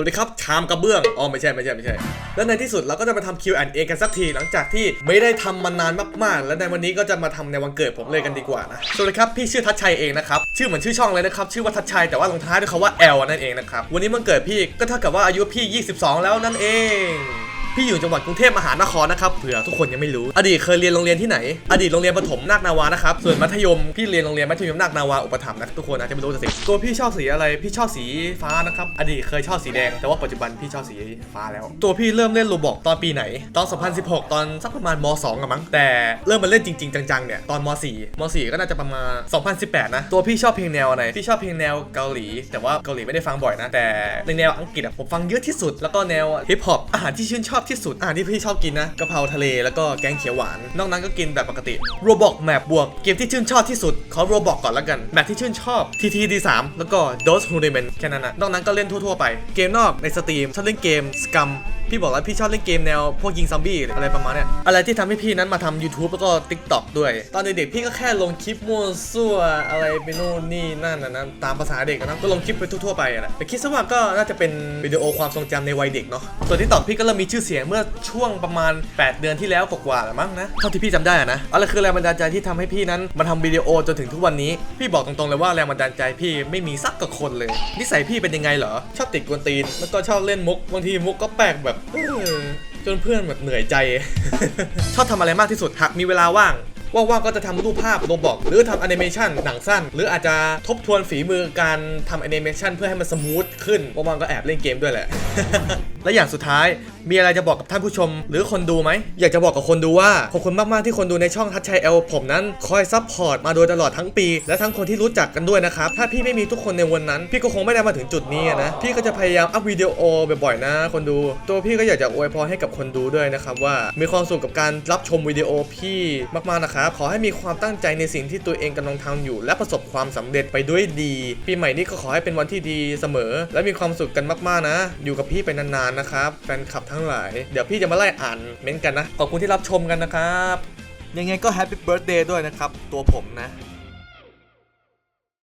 สวัสดีครับชามกระเบื้องอ๋อไม่ใช่ไม่ใช่ไม่ใช่ แล้วในที่สุดเราก็จะมาทำ Q&A กันสักทีหลังจากที่ไม่ได้ทำมานานมากๆ และในวันนี้ก็จะมาทำในวันเกิดผมเลยกันดีกว่านะสวัสดีครับพี่ชื่อทัชชัยเองนะครับชื่อเหมือนชื่อช่องเลยนะครับชื่อว่าทัชชัยแต่ว่าลงท้ายด้วยคำว่า L นั่นเองนะครับวันนี้มันเกิดพี่ก็เท่ากับว่าอายุพี่ 22 แล้วนั่นเอง พี่อยู่จังหวัดกรุงเทพมหานครนะครับเผื่อทุกคนยังไม่รู้ อดีตเคยเรียนโรงเรียนที่ไหน อดีตโรงเรียนประถมนาคนาวานะครับส่วนมัธยมพี่เรียนโรงเรียนมัธยมนาคนาวาอุปถัมภ์นะทุกคนอาจจะไม่รู้แต่สิตัวพี่ชอบสีอะไรพี่ชอบสีฟ้านะครับอดีตเคยชอบสีแดงแต่ว่าปัจจุบันพี่ชอบสีฟ้าแล้ว ตัวพี่เริ่มเล่นโรบอกตอนปีไหน ตอน 2016 ตอนสักประมาณม2อะมั้งแต่เริ่มมาเล่นจริงๆจังๆเนี่ยตอนม 4ม 4 ก็น่าจะประมาณ 2018 นะ ตัวพี่ชอบเพลงแนวอะไรพี่ชอบเพลงแนวเกาหลี แต่ว่าเกาหลีไม่ได้ฟังบ่อยนะแต่ในแนวอังกฤษอะผมฟังเยอะที่สุดแล้วก็แนวฮิปฮอปอาหารที่ชื่นชอบที่สุด อ่ารที่พี่ชอบกินนะกะเพราทะเลแล้วก็แกงเขียวหวาน นอกนั้นก็กินแบบปกติโรบอกแมปบวกเกมที่ชื่นชอบที่สุดขอโรบอกก่อนแล้วกันแมปที่ชื่นชอบ TTD3 แล้วก็ Dose h u r i m e n แค่นั้นนะนอกนั้นก็เล่นทั่วๆไป เกมนอกในสตรีมชอบเล่นเกมสกัม พี่บอกแล้วพี่ชอบเล่นเกมแนวพวกยิงซอมบี้อะไรประมาณเนี้ยอะไรที่ทำให้พี่นั้นมาทำ YouTube แล้วก็ TikTok ด้วย ตอนเด็กๆพี่ก็แค่ลงคลิปมั่วซั่วอะไรไปนู่นนี่นั่นนะนตามภาษาเด็กนะก็ลงคลิปไปทั่วๆไปอะแหละแต่คิดซะว่าก็น่าจะเป็นวิดีโอความทรงจำในวัยเด็กเนาะส่วนที่ตอกพี่ก็เริ่มมีชื่อเสียงเมื่อช่วงประมาณ 8 เดือนที่แล้วกว่าๆแหละมั้งนะเท่าที่พี่จำได้นะอะไรคือแรงบันดาลใจที่ทำให้พี่นั้นมาทำวิดีโอจนถึงทุกวันนี้ พี่บอกตรงๆเลยว่าแรงบันดาลใจพี่ไม่มีสักกับคนเลย นิสัยพี่เป็นยังไงเหรอชอบติดกวนตีนแล้วก็ชอบเล่นมุกบางทีมุกก็แปลกแบบเออจนเพื่อนแบบเหนื่อยใจ ชอบทำอะไรมากที่สุดหากมีเวลาว่างว่างๆก็จะทำรูปภาพโรบอก หรือทำแอนิเมชันหนังสั้น หรืออาจจะทบทวนฝีมือการทำแอนิเมชันเพื่อให้มันสมูทขึ้นว่างๆก็แอบเล่นเกมด้วยแหละ และอย่างสุดท้าย มีอะไรจะบอกกับท่านผู้ชม หรือคนดูไหม อยากจะบอกกับคนดูว่าขอบคุณมากๆที่คนดูในช่องทัชชัยเอลผมนั้นคอยซัพพอร์ตมาโดยตลอดทั้งปี และทั้งคนที่รู้จักกันด้วยนะครับ ถ้าพี่ไม่มีทุกคนในวันนั้น พี่ก็คงไม่ได้มาถึงจุดนี้นะ พี่ก็จะพยายามอัพวิดีโอบ่อยๆนะ คนดู ตัวพี่ก็อยากจะอวยพรให้กับคนดูด้วยนะครับว่ามีความสุขกับการรับชมวิดีโอพี่มากๆนะครับขอให้มีความตั้งใจในสิ่งที่ตัวเองกำลังทำอยู่ และประสบความสำเร็จไปด้วยดีปีใหม่นี้ก็ขอให้เป็นวันที่ดีเสมอ และมีความสุขกันมากๆนะ อยู่กับพี่ไปนานๆนะครับแฟนคลับทั้งหลาย เดี๋ยวพี่จะมาไล่อ่านเม้นต์กันนะ ขอบคุณที่รับชมกันนะครับ ยังไงก็แฮปปี้เบิร์ดเดย์ด้วยนะครับ ตัวผมนะ